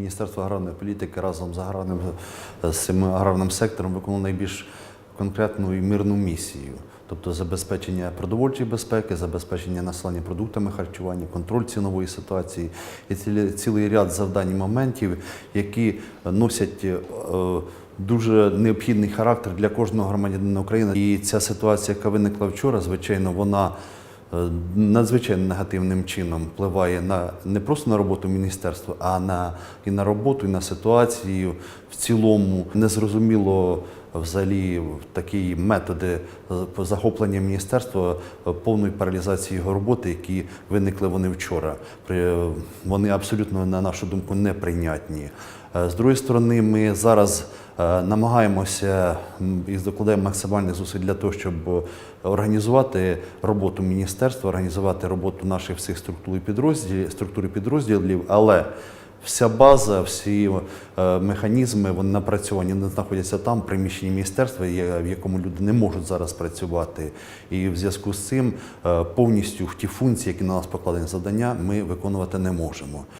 Міністерство аграрної політики разом з аграрним з цим аграрним сектором виконало найбільш конкретну і мирну місію, тобто забезпечення продовольчої безпеки, забезпечення населення продуктами харчування, контроль цінової ситуації і цілі- цілий ряд завдань і моментів, які носять е, дуже необхідний характер для кожного громадянина України. І ця ситуація, яка виникла вчора, звичайно, вона е, надзвичайно негативним чином впливає на не просто на роботу міністерства, а на і на роботу, і на ситуацію в цілому. Незрозуміло взагалі такі методи е, захоплення міністерства е, повної паралізації його роботи, які виникли вони вчора. Вони абсолютно, на нашу думку, неприйнятні. Е, З другої сторони, ми зараз е, намагаємося і докладаємо максимальних зусиль для того, щоб організувати роботу міністерства, організувати роботу наших всіх структур і підрозділів, структур і підрозділів, але Вся база, всі е, механізми вони напрацьовані, вони знаходяться там, в приміщенні міністерства, в якому люди не можуть зараз працювати. І в зв'язку з цим е, повністю ті функції, які на нас покладені завдання, ми виконувати не можемо.